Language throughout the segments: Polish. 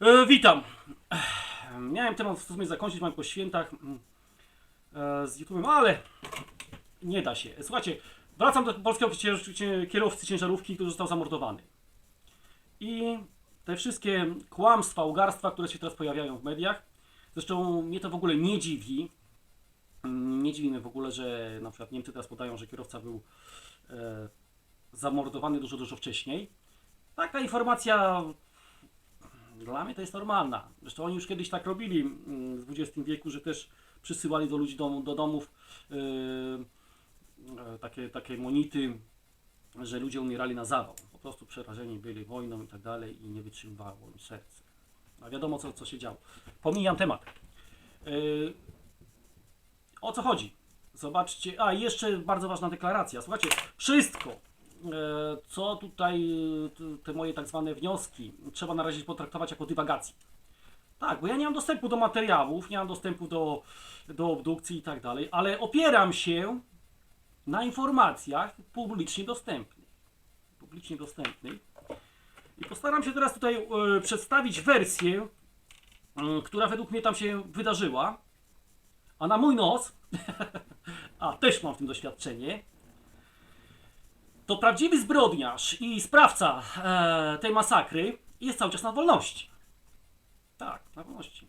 E, witam. Miałem temat w sumie zakończyć, mam po świętach mm, e, z YouTube'em, ale nie da się. Słuchajcie, wracam do polskiego kierowcy ciężarówki, który został zamordowany. I te wszystkie kłamstwa, ugarstwa, które się teraz pojawiają w mediach, zresztą mnie to w ogóle nie dziwi. Mm, Nie dziwi mnie w ogóle, że na przykład Niemcy teraz podają, że kierowca był e, zamordowany dużo, dużo wcześniej. Taka informacja dla mnie to jest normalna. Zresztą oni już kiedyś tak robili mm, w XX wieku, że też przysyłali do ludzi do, do domów yy, e, takie, takie monity, że ludzie umierali na zawał. Po prostu przerażeni byli wojną i tak dalej i nie wytrzymywało im serce. A wiadomo co, co się działo. Pomijam temat. Yy, o co chodzi? Zobaczcie, a jeszcze bardzo ważna deklaracja. Słuchajcie, wszystko, co tutaj, e, te moje tak zwane wnioski, trzeba na razie potraktować jako dywagacje. Tak, bo ja nie mam dostępu do materiałów, nie mam dostępu do, do obdukcji i tak dalej, ale opieram się na informacjach publicznie dostępnych. Publicznie dostępnych. I postaram się teraz tutaj e, przedstawić wersję, e, która według mnie tam się wydarzyła. A na mój nos, a też mam w tym doświadczenie, to prawdziwy zbrodniarz i sprawca e, tej masakry jest cały czas na wolności. Tak, na wolności.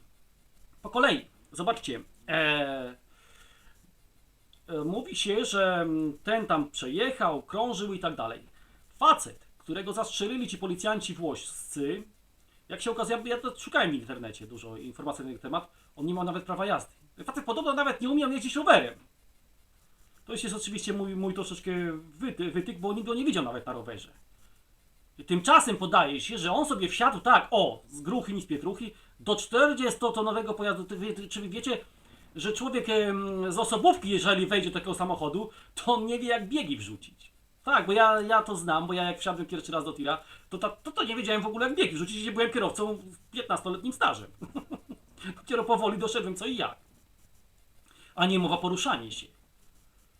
Po kolei, zobaczcie. E, e, mówi się, że ten tam przejechał, krążył i tak dalej. Facet, którego zastrzelili ci policjanci włoscy, jak się okazuje, ja to szukałem w internecie dużo informacji na ten temat, on nie ma nawet prawa jazdy. Facet podobno nawet nie umiał jeździć rowerem. To jest oczywiście mój, mój troszeczkę wyty, wytyk, bo nikt go nie widział nawet na rowerze. Tymczasem podaje się, że on sobie wsiadł tak, o, z gruchy i z pietruchy, do 40-tonowego pojazdu. Wie- Czy wiecie, że człowiek z osobówki, jeżeli wejdzie do takiego samochodu, to on nie wie jak biegi wrzucić. Tak, bo ja, ja to znam, bo ja jak wsiadłem pierwszy raz do tira, to, to, to, to nie wiedziałem w ogóle jak biegi wrzucić, gdzie byłem kierowcą z 15-letnim stażem. Dopiero powoli doszedłem co i jak. A nie mowa poruszanie się.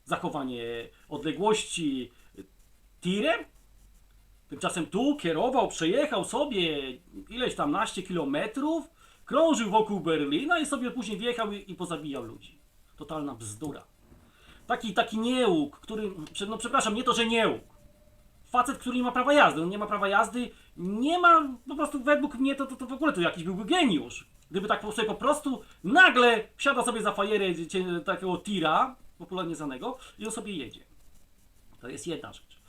Zachowanie odległości tirem. Tymczasem tu kierował, przejechał sobie ileś tam naście kilometrów, krążył wokół Berlina i sobie później wjechał i, i pozabijał ludzi. Totalna bzdura. Taki, taki niełuk, który, no przepraszam, nie to, że niełuk. Facet, który nie ma prawa jazdy, on nie ma prawa jazdy, nie ma, po prostu według mnie to, to, to w ogóle to jakiś byłby geniusz. Gdyby tak sobie po prostu nagle wsiada sobie za fajerę takiego tira, popularnie znanego, i on sobie jedzie. To jest jedna rzecz.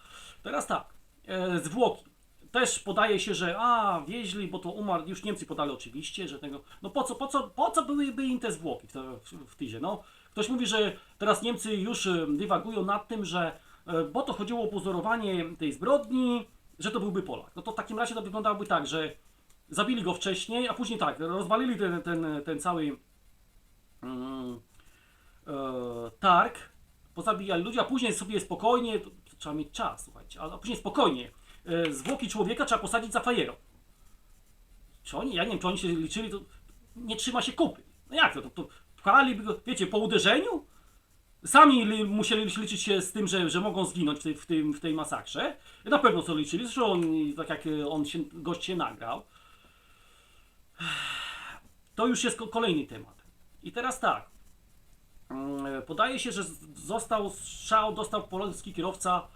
Teraz tak, e, zwłoki. Też podaje się, że a, wieźli, bo to umarł, już Niemcy podali oczywiście, że tego, no po co, po co, po co byłyby im te zwłoki w, w, w no. Ktoś mówi, że teraz Niemcy już e, dywagują nad tym, że, e, bo to chodziło o pozorowanie tej zbrodni, że to byłby Polak. No to w takim razie to wyglądałoby tak, że zabili go wcześniej, a później tak, rozwalili ten, ten, ten cały mm, targ, pozabijali ludzi, a później sobie spokojnie, trzeba mieć czas, słuchajcie, a później spokojnie, e, zwłoki człowieka trzeba posadzić za fajerą. Czy oni, ja nie wiem, czy oni się liczyli, to nie trzyma się kupy. No jak to, to, to pchaliby go, wiecie, po uderzeniu? Sami li, musieli liczyć się z tym, że, że mogą zginąć w tej, w, tym, w tej masakrze. Na pewno co liczyli, zresztą on, tak jak e, on się, gość się nagrał. To już jest ko- kolejny temat. I teraz tak. Mm, Podaje się, że został strzał, dostał polski kierowca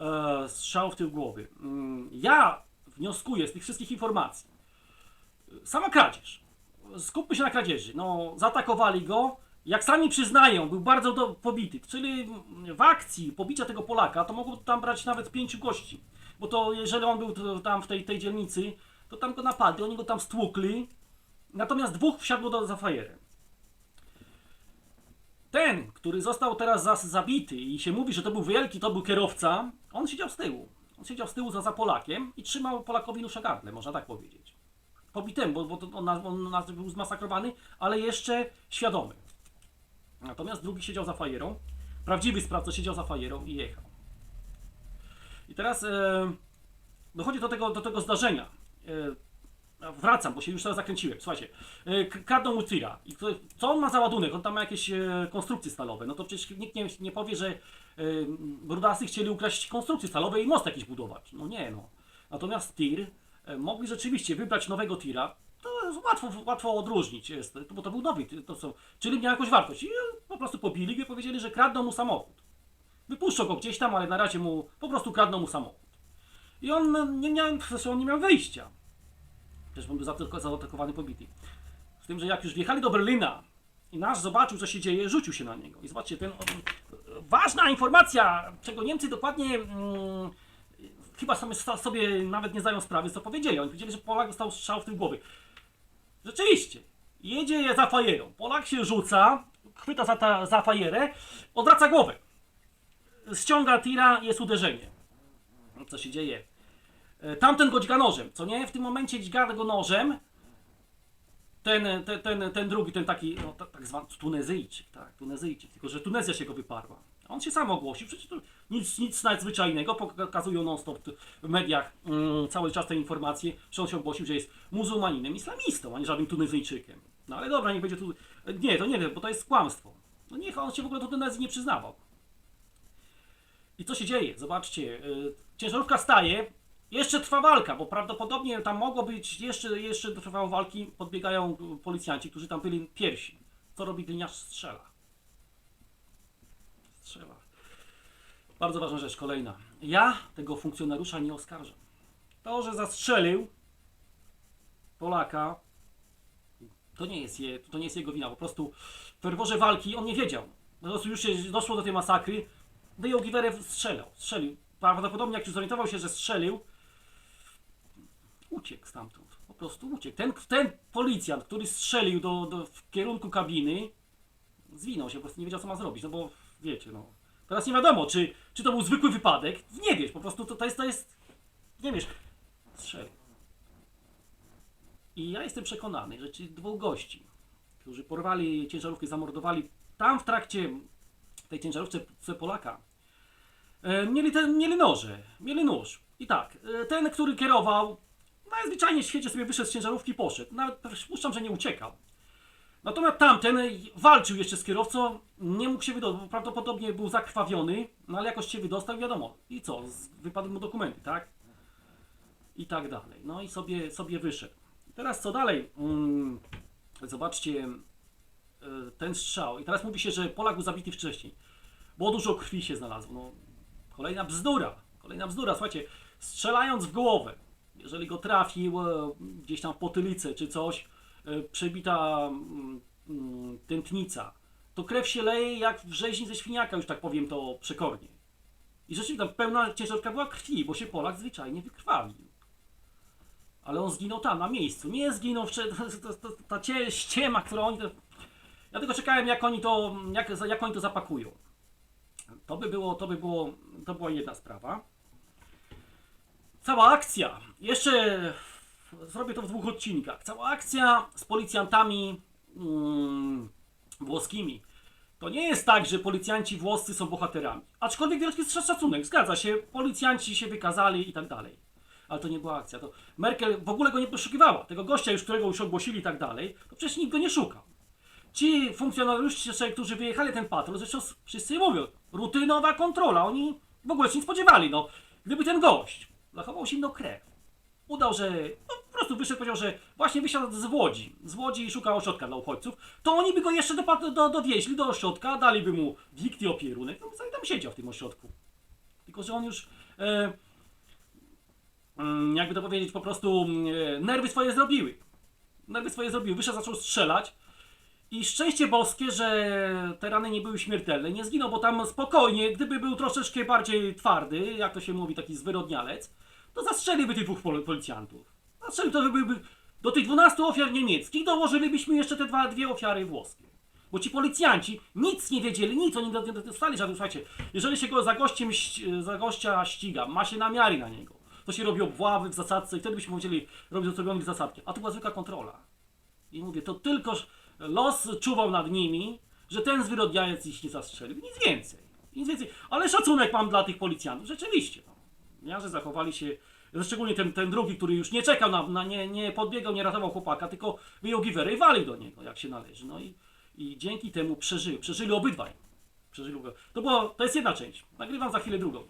e, strzał w tył głowy. Mm, Ja wnioskuję z tych wszystkich informacji. Sama kradzież. Skupmy się na kradzieży. No, zaatakowali go. Jak sami przyznają, był bardzo do, pobity. Czyli w akcji pobicia tego Polaka, to mogło tam brać nawet pięciu gości. Bo to jeżeli on był tam w tej, tej dzielnicy, to tam go napadli, oni go tam stłukli. Natomiast dwóch wsiadło do, za fajerem. Ten, który został teraz za, zabity i się mówi, że to był wielki, to był kierowca, on siedział z tyłu. On siedział z tyłu za, za Polakiem i trzymał Polakowi na gardle, można tak powiedzieć. Pobitym, bo, bo on, on na- był zmasakrowany, ale jeszcze świadomy. Natomiast drugi siedział za fajerą. Prawdziwy sprawca siedział za fajerą i jechał. I teraz e, dochodzi do tego, do tego zdarzenia. E, wracam, bo się już teraz zakręciłem. Słuchajcie, e, kradną mu tira. I co on ma za ładunek? On tam ma jakieś e, konstrukcje stalowe. No to przecież nikt nie, nie powie, że e, brudasy chcieli ukraść konstrukcje stalowe i most jakiś budować. No nie no. Natomiast tir e, mogli rzeczywiście wybrać nowego tira. to łatwo, łatwo odróżnić jest, bo to był dobyt, to są, czyli miał jakąś wartość. I po prostu pobili go i powiedzieli, że kradną mu samochód. Wypuszczą go gdzieś tam, ale na razie mu po prostu kradną mu samochód. I on nie miał, on nie miał wyjścia. Też był zaatak- zaatakowany, pobity. Z tym, że jak już wjechali do Berlina i nasz zobaczył, co się dzieje, rzucił się na niego. I zobaczcie, ten, ważna informacja, czego Niemcy dokładnie mm, chyba sta- sobie nawet nie zdają sprawy, co powiedzieli. Oni powiedzieli, że Polak dostał strzał w tył głowy. Rzeczywiście, jedzie za fajerą. Polak się rzuca, chwyta za, ta, za fajerę, odwraca głowę. Ściąga tira, jest uderzenie. Co się dzieje? E, Tamten go dźga nożem, co nie? W tym momencie dźga go nożem. Ten, ten, ten, ten drugi, ten taki, no, tak, zwany Tunezyjczyk, tak, Tunezyjczyk, tylko że Tunezja się go wyparła. On się sam ogłosił, przecież to nic, nic nadzwyczajnego, pokazują non-stop w mediach mm, cały czas te informacje, że on się ogłosił, że jest muzułmaninem, islamistą, a nie żadnym Tunezyjczykiem. No ale dobra, niech będzie tu, nie, to nie wiem, bo to jest kłamstwo. No niech on się w ogóle do Tunezji nie przyznawał. I co się dzieje? Zobaczcie, y, ciężarówka staje, jeszcze trwa walka, bo prawdopodobnie tam mogło być, jeszcze, jeszcze trwają walki, podbiegają policjanci, którzy tam byli pierwsi. Co robi gliniarz? Strzela. Strzela. Bardzo ważna rzecz, kolejna. Ja tego funkcjonariusza nie oskarżam. To, że zastrzelił Polaka, to nie jest, je, to nie jest jego wina. Po prostu w ferworze walki on nie wiedział. Prostu już się doszło do tej masakry, wyjął giwerę, strzelał, strzelił. Prawdopodobnie jak już zorientował się, że strzelił, uciekł stamtąd. Po prostu uciekł. Ten, ten policjant, który strzelił do, do, w kierunku kabiny, zwinął się, po prostu nie wiedział, co ma zrobić. No bo wiecie, no. Teraz nie wiadomo, czy, czy to był zwykły wypadek. Nie wiesz, po prostu to, to jest, to jest. Nie wiesz. Strzelił. I ja jestem przekonany, że ci dwóch gości, którzy porwali ciężarówkę, zamordowali tam w trakcie tej ciężarówce Polaka, e, mieli, mieli noże, mieli nóż. I tak, e, ten, który kierował, najzwyczajniej w świecie sobie wyszedł z ciężarówki i poszedł. Nawet przypuszczam, że nie uciekał. Natomiast tamten walczył jeszcze z kierowcą, nie mógł się wydostać, prawdopodobnie był zakrwawiony, no ale jakoś się wydostał, wiadomo. I co? Wypadły mu dokumenty, tak? I tak dalej. No i sobie, sobie wyszedł. Teraz co dalej? Mm, zobaczcie e, ten strzał. I teraz mówi się, że Polak był zabity wcześniej, bo dużo krwi się znalazło. No, kolejna bzdura. Kolejna bzdura. Słuchajcie, strzelając w głowę, jeżeli go trafił e, gdzieś tam w potylicę czy coś, e, przebita mm, mm, tętnica, to krew się leje jak w rzeźni ze świniaka, już tak powiem to przekornie. I rzeczywiście tam pełna ciężarka była krwi, bo się Polak zwyczajnie wykrwawił. Ale on zginął tam, na miejscu. Nie zginął, to, ta cie, ściema, którą oni... To... Ja tylko czekałem, jak oni to, jak, jak oni to zapakują. To by było, to by było, to była jedna sprawa. Cała akcja, jeszcze zrobię to w dwóch odcinkach. Cała akcja z policjantami mm, włoskimi. To nie jest tak, że policjanci włoscy są bohaterami. Aczkolwiek wielki jest szacunek, zgadza się, policjanci się wykazali i tak dalej. Ale to nie była akcja. To Merkel w ogóle go nie poszukiwała. Tego gościa, już którego już ogłosili i tak dalej, to przecież nikt go nie szukał. Ci funkcjonariusze, którzy wyjechali ten patrol, zresztą wszyscy mówią, rutynowa kontrola, oni w ogóle się nie spodziewali, no. Gdyby ten gość zachował zimną krew, udał, że no, po prostu wyszedł, powiedział, że właśnie wysiadł z Łodzi, z Łodzi i szukał ośrodka dla uchodźców, to oni by go jeszcze do, do, dowieźli do ośrodka, daliby mu wikt i opierunek, no i tam siedział w tym ośrodku. Tylko, że on już, e, mm, jakby to powiedzieć, po prostu e, nerwy swoje zrobiły. Nerwy swoje zrobiły, wyszedł, zaczął strzelać, i szczęście boskie, że te rany nie były śmiertelne. Nie zginął, bo tam spokojnie, gdyby był troszeczkę bardziej twardy, jak to się mówi, taki zwyrodnialec, to zastrzeliłby tych dwóch pol- policjantów. Zastrzelił to byłby do tych 12 ofiar niemieckich dołożylibyśmy jeszcze te dwa, dwie ofiary włoskie. Bo ci policjanci nic nie wiedzieli, nic, oni nie dostali żadnych, słuchajcie, jeżeli się go za, gościem, ści- za gościa ściga, ma się namiary na niego, to się robi obławy w zasadce i wtedy byśmy musieli robić zrobionych zasadki. A to była zwykła kontrola. I mówię, to tylko los czuwał nad nimi, że ten zwyrodnialec ich nie zastrzelił. Nic więcej. Nic więcej. Ale szacunek mam dla tych policjantów. Rzeczywiście. No. Że zachowali się, szczególnie ten, ten drugi, który już nie czekał na, na nie, nie podbiegał, nie ratował chłopaka, tylko wyjął giwerę i walił do niego, jak się należy. No i, i dzięki temu przeżyli. Przeżyli obydwaj. Przeżyli. To, było, to jest jedna część. Nagrywam za chwilę drugą.